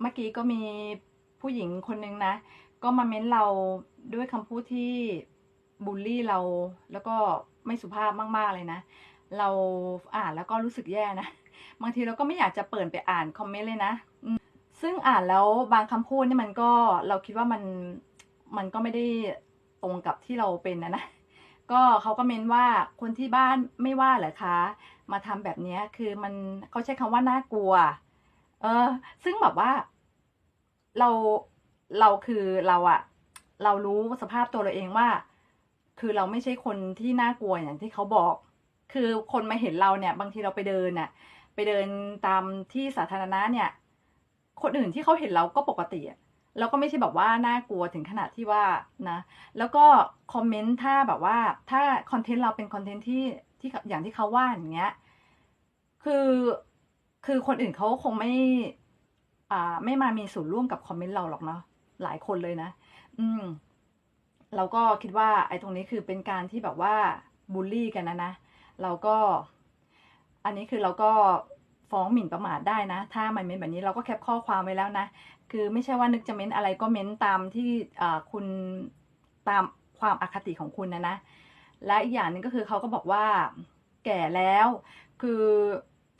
เมื่อกี้ก็มีผู้หญิงคนนึงนะ ก็มาเม้นเราด้วยคำพูดที่บูลลี่เราแล้วก็ไม่สุภาพมากๆเลยนะ เราอ่านแล้วก็รู้สึกแย่นะ บางทีเราก็ไม่อยากจะเปิดไปอ่านคอมเมนต์เลยนะ ซึ่งอ่านแล้วบางคำพูดนี่มันก็เราคิดว่ามันมันก็ไม่ได้ตรงกับที่เราเป็นนะนะ ก็เขาก็เม้นว่าคนที่บ้านไม่ว่าเหรอคะ มาทำแบบนี้คือมันเขาใช้คำว่าน่ากลัว เออ ซึ่งแบบว่า เราเราคือเราอะเรารู้สภาพตัวเราเองว่า คือเราไม่ใช่คนที่น่ากลัวอย่างที่เขาบอก คือคนมาเห็นเราเนี่ย บางทีเราไปเดินน่ะ ไปเดินตามที่สาธารณะเนี่ย คนอื่นที่เขาเห็นเราก็ปกติอะเราก็ไม่ใช่แบบว่าน่ากลัวถึงขนาดที่ว่านะ แล้วก็คอมเมนต์ถ้าแบบว่า ถ้าคอนเทนต์เราเป็นคอนเทนต์ที่ที่อย่างที่เขาว่าอย่างเงี้ย คือ คือคนอื่นเขาคงไม่ อ่า ไม่มามีส่วนร่วมกับคอมเมนต์เราหรอกเนาะหลายคนเลยนะ อืม เราก็คิดว่า ไอ้ตรงนี้คือเป็นการที่แบบว่าบูลลี่กันนะนะเราก็ อันนี้คือเราก็ฟ้องหมิ่นประมาทได้นะ ถ้ามันเม้นแบบนี้เราก็แคปข้อความไว้แล้วนะ คือไม่ใช่ว่านึกจะเม้นอะไรก็เม้นตามที่คุณตามความอคติของคุณนะนะ และอีกอย่างหนึ่งก็คือเขาก็บอกว่าแก่แล้ว คือ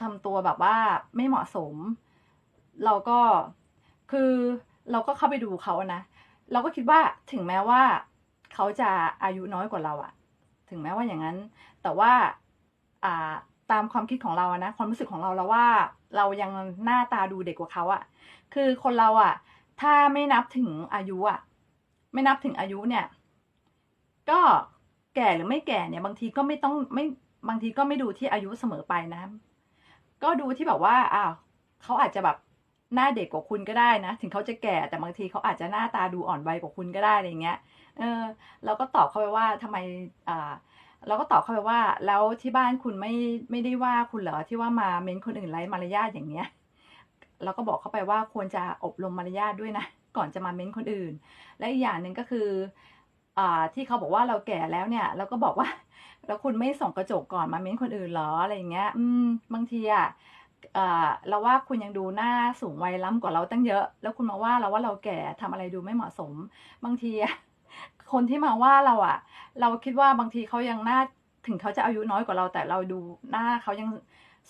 ทำตัวแบบว่าไม่เหมาะสม เราก็คือเราก็เข้าไปดูเขานะ เราก็คิดว่าถึงแม้ว่าเขาจะอายุน้อยกว่าเราอะถึงแม้ว่าอย่างนั้น แต่ว่าอ่าตามความคิดของเราอะนะความรู้สึกของเราเราว่า เรายังหน้าตาดูเด็กกว่าเขาอะคือคนเราอะถ้าไม่นับถึงอายุอะไม่นับถึงอายุเนี่ย ก็แก่หรือไม่แก่เนี่ย บางทีก็ไม่ต้องไม่บางทีก็ไม่ดูที่อายุเสมอไปนะ ก็ดูที่แบบว่าอ้าวเขาอาจจะแบบหน้าเด็กกว่าคุณก็ได้นะ ถึงเขาจะแก่แต่บางทีเขาอาจจะหน้าตาดูอ่อนวัยกว่าคุณก็ได้อะไรเงี้ย เออเราก็ตอบเขาไปว่าทำไมอ่าเราก็ตอบเขาไปว่า แล้วที่บ้านคุณไม่ไม่ได้ว่าคุณเหรอที่ว่ามาเม้นคนอื่นไร้มารยาทอย่างเงี้ยเราก็บอกเขาไปว่าควรจะอบรมมารยาทด้วยนะก่อนจะมาเม้นคนอื่น และอีกอย่างหนึ่งก็คือ ที่เขาบอกว่าเราแก่แล้วเนี่ยเราก็บอกว่า แล้วคุณไม่ส่องกระจกก่อนมาเม้นคนอื่นเหรออะไรอย่างเงี้ย อืม บางทีอะเราว่าคุณยังดูหน้าสูงวัยล้ำกว่าเราตั้งเยอะ แล้วคุณมาว่าเราว่าเราแก่ทำอะไรดูไม่เหมาะสม บางทีคนที่มาว่าเราอะ เราคิดว่าบางทีเขายังหน้าถึงเขาจะอายุน้อยกว่าเรา แต่เราดูหน้าเขายัง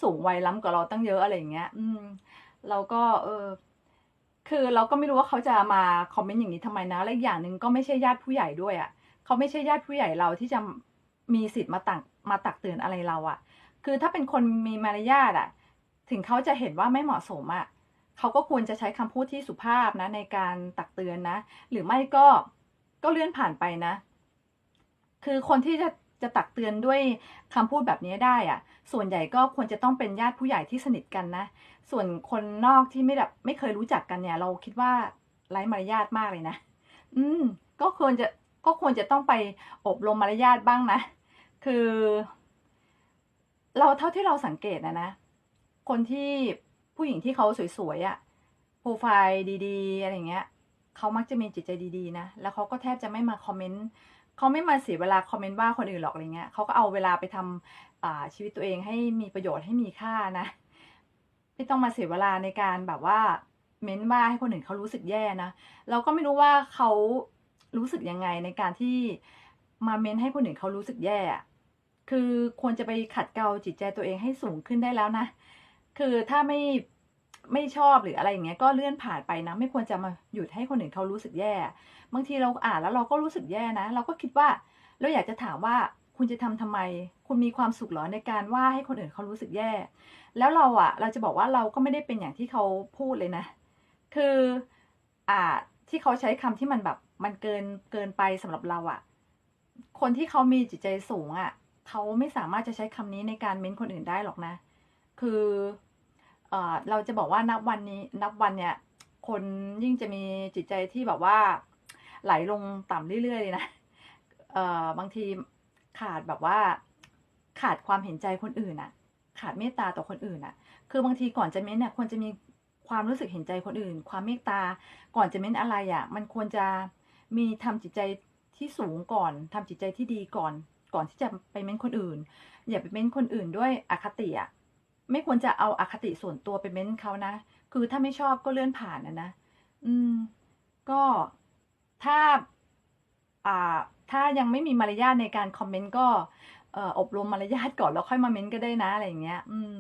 สูงวัยล้ำกว่าเราตั้งเยอะอะไรอย่างเงี้ย อืม เราก็เออ คือเราก็ไม่รู้ว่าเขาจะมาคอมเมนต์อย่างนี้ทำไมนะ และอีกอย่างหนึ่งก็ไม่ใช่ญาติผู้ใหญ่ด้วยอะ เขาไม่ใช่ญาติผู้ใหญ่เราที่จะมีสิทธิ์มาตักมาตักเตือนอะไรเราอะ คือถ้าเป็นคนมีมารยาทอะ ถึงเขาจะเห็นว่าไม่เหมาะสมอะ เขาก็ควรจะใช้คำพูดที่สุภาพนะในการตักเตือนนะ หรือไม่ก็ก็เลื่อนผ่านไปนะ คือคนที่จะ จะตักเตือนด้วยคำพูดแบบนี้ได้อะส่วนใหญ่ก็ควรจะต้องเป็นญาติผู้ใหญ่ที่สนิทกันนะ ส่วนคนนอกที่ไม่แบบไม่เคยรู้จักกันเนี่ย เราคิดว่าไร้มารยาทมากเลยนะ อืม ก็ควรจะก็ควรจะต้องไปอบรมมารยาทบ้างนะ คือ เราเท่าที่เราสังเกตนะนะ คนที่ผู้หญิงที่เขาสวยๆอะโปรไฟล์ดี ๆ อะไรเงี้ย เขามักจะมีจิตใจดีๆนะ แล้วเขาก็แทบจะไม่มาคอมเมนต์ เขาไม่มาเสียเวลาคอมเมนต์ว่าคนอื่นหรอกอะไรเงี้ยเขาก็เอาเวลาไปทำอ่าชีวิตตัวเองให้มีประโยชน์ให้มีค่านะ ไม่ต้องมาเสียเวลาในการแบบว่าเม้นว่าให้คนอื่นเขารู้สึกแย่นะเราก็ไม่รู้ว่าเขารู้สึกยังไงในการที่มาเม้นให้คนอื่นเขารู้สึกแย่ คือควรจะไปขัดเกลาจิตใจตัวเองให้สูงขึ้นได้แล้วนะ คือถ้าไม่ไม่ชอบหรืออะไรอย่างเงี้ยก็เลื่อนผ่านไปนะ ไม่ควรจะมาหยุดให้คนอื่นเขารู้สึกแย่ บางทีเราอ่านแล้วเราก็รู้สึกแย่นะ เราก็คิดว่าเราอยากจะถามว่าคุณจะทำทำไม คุณมีความสุขหรอในการว่าให้คนอื่นเขารู้สึกแย่ แล้วเราอะเราจะบอกว่าเราก็ไม่ได้เป็นอย่างที่เขาพูดเลยนะ คืออ่าที่เขาใช้คำที่มันแบบมันเกินเกินไปสำหรับเราอะคนที่เขามีจิตใจสูงอะเขาไม่สามารถจะใช้คำนี้ในการเม้นคนอื่นได้หรอกนะ คือเอ่อเราจะบอกว่านับวันนี้นับวันเนี่ยคนยิ่งจะมีจิตใจที่แบบว่า ไหลลงต่ำเรื่อยๆเลยนะเอ่อบางทีขาดแบบว่าขาดความเห็นใจคนอื่นอะขาดเมตตาต่อคนอื่นอะคือบางทีก่อนจะเม้นเนี่ยควรจะมีความรู้สึกเห็นใจคนอื่น ความเมตตาก่อนจะเม้นอะไรอะมันควรจะมีทำจิตใจที่สูงก่อนทำจิตใจที่ดีก่อน ก่อนที่จะไปเม้นคนอื่น อย่าไปเม้นคนอื่นด้วยอคติอะไม่ควรจะเอาอคติส่วนตัวไปเม้นเขานะคือคือถ้าไม่ชอบก็เลื่อนผ่านนะนะ อืม ก็ ถ้าอ่าถ้ายังไม่มีมารยาทในการคอมเมนต์ก็อบรมมารยาทก่อนแล้วค่อยมาเม้นต์ก็ได้นะอะไรอย่างเงี้ย อืม